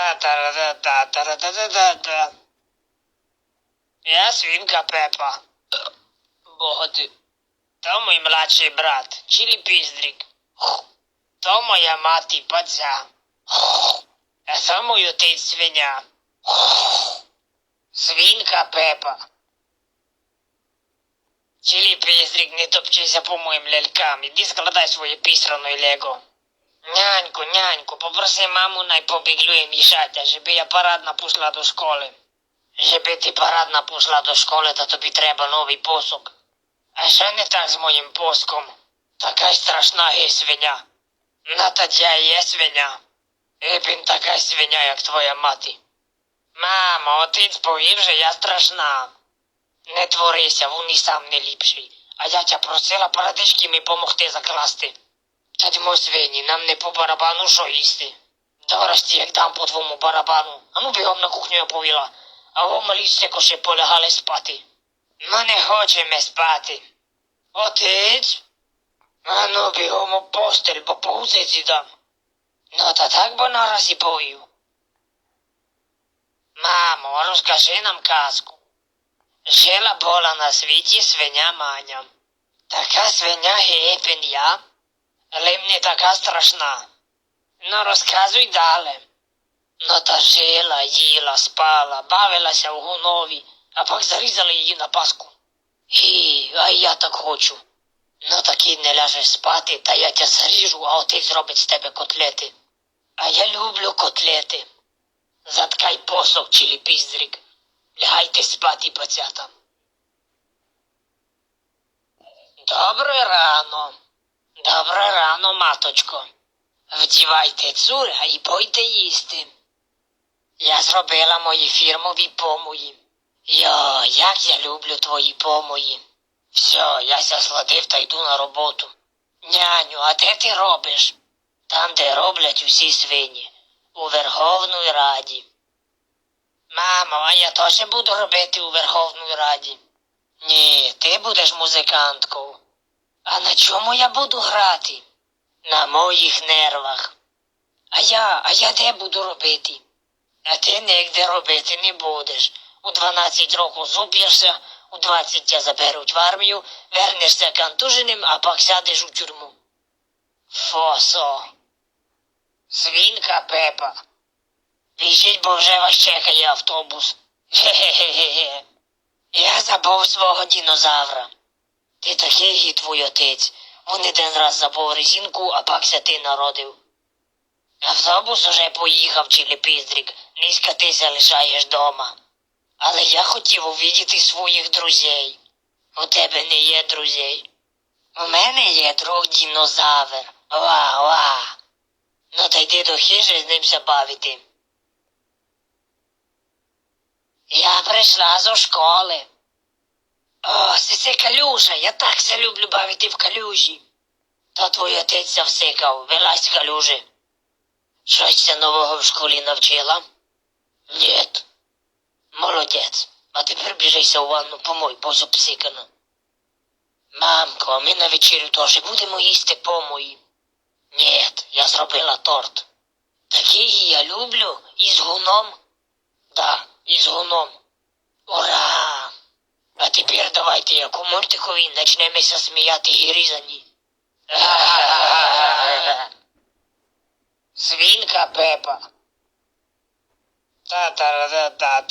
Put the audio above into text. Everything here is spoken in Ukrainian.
Та-та-та-та-та-та-та-та-та. Я свинка Пепа. Боди. То мій младший брат, Чилі Піздрик. То моя мати Падзя. А то мій отець свиня. Свинка Пепа. Чилі Піздрик, не топчися по моїм лялькам. Іди складай своє пісрано і лего. Няньку, няньку, попроси маму най побіглює мішатя, щоб я парадна пішла до школи. Щоб ти парадна пішла до школи, то тобі треба новий посок. А що не так з моїм поском? Така страшна гей свиня. На тадя є свиня. І він така свиня, як твоя мати. Мамо, отець повів, що я страшна. Не творися, він і сам не ліпший. А я тя просила парадички мені помогти закласти. Та свині, нам не по барабану що їсти. Дорості, як дам по твому барабану. А ну бігом на кухню я повіла. А ви малі ще полягали спати. Ми не хочемо спати. Отець? А ну бігом у постель, бо повзеці дам. Ну та так бо нараз і повів. Мамо, розкажи нам казку. Жила була на світі свиня Маня. Така свиня гепен я, але не така страшна. Ну розказуй далі. Ну та жила, їла, спала, бавилася в гунові, а пак зарізали її на паску. І, а я так хочу. Ну таки не ляжеш спати, та я тя заріжу, а отець зробить з тебе котлети. А я люблю котлети. Заткай посох, чилі піздрик. Лягайте спати, пацята. Добре рано. Добре рано, маточко. Вдівайте цура і пойте їсти. Я зробила мої фірмові помої. Йо, як я люблю твої помої. Все, я ся сладив та йду на роботу. Няню, а де ти робиш? Там, де роблять усі свині, у Верховній Раді. Мамо, а я теж буду робити у Верховній Раді. Ні, ти будеш музиканткою. А на чому я буду грати? На моїх нервах. А я, а я де буду робити? А ти нігде робити не будеш. У 12 років зуб'єшся, у 20 тебе заберуть в армію, вернешся контуженим, а пак сядеш у тюрму. Фосо. Свинка Пепа. Біжіть, бо вже вас чекає автобус. Ге-ге-ге-ге. Я забув свого динозавра. Ти такий твій отець. Він один раз забув резинку, а пакся ти народив. Автобус уже поїхав, Чиліпіздрик, низько ти залишаєш дома. Але я хотів увидіти своїх друзей. У тебе не є друзей. У мене є друг динозавр. Ва, ва. Ну та йди до хижі з ним бавити. Я прийшла зо школи. О, це це калюжа, я так ся люблю бавити в калюжі. Та твій отець завсикав, вилазь з калюжі. Щось ся нового в школі навчила? Нет. Молодець. А тепер біжися у ванну помой, бо зобсикана. Мамко, ми на вечерю теж будемо їсти помої. Нет, я зробила торт. Такий я люблю із гуном. Да, із гуном. Ура! Ти яку мортихові начнемося сміяти і різані. Свінка Пепа. Та-та-та-та-та.